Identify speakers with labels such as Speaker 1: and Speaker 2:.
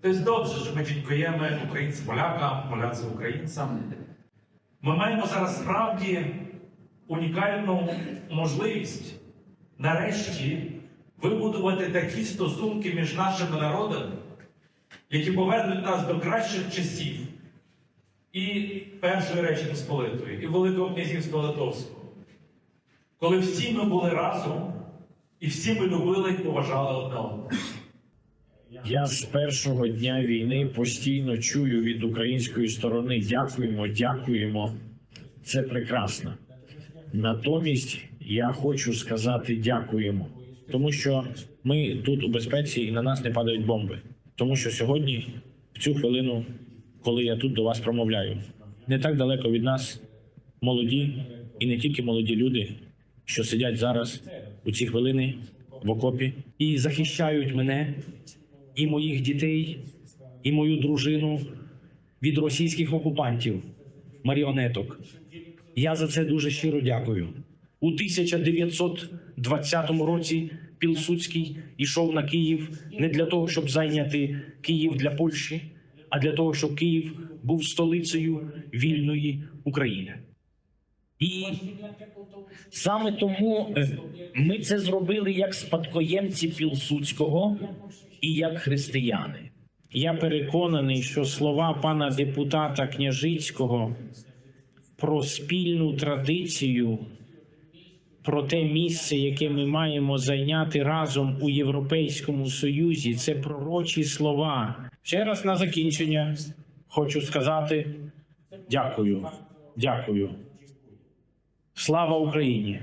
Speaker 1: To jest dobrze, że my dziękujemy Українцям, полякам, поляці українцям. Ми маємо зараз справді унікальну можливість нарешті вибудувати такі стосунки між нашими народами, які повернуть нас до кращих часів і Першої Речі Посполитої, і Великого князівства Литовського, коли всі ми були разом і всі ми любили і поважали одне одного.
Speaker 2: Я з першого дня війни постійно чую від української сторони дякуємо, дякуємо. Це прекрасно. Натомість я хочу сказати дякуємо, тому що ми тут у безпеці і на нас не падають бомби. Тому що сьогодні, в цю хвилину, коли я тут до вас промовляю, не так далеко від нас молоді і не тільки молоді люди, що сидять зараз у ці хвилини в окопі і захищають мене і моїх дітей, і мою дружину від російських окупантів, маріонеток. Я за це дуже щиро дякую. У 1920 році Пілсудський йшов на Київ не для того, щоб зайняти Київ для Польщі, а для того, щоб Київ був столицею вільної України. І саме тому е, ми це зробили як спадкоємці Пілсудського і як християни. Я переконаний, що слова пана депутата Княжицького про спільну традицію, про те місце, яке ми маємо зайняти разом у Європейському Союзі, це пророчі слова. Ще раз на закінчення хочу сказати дякую. Дякую. Слава Україні!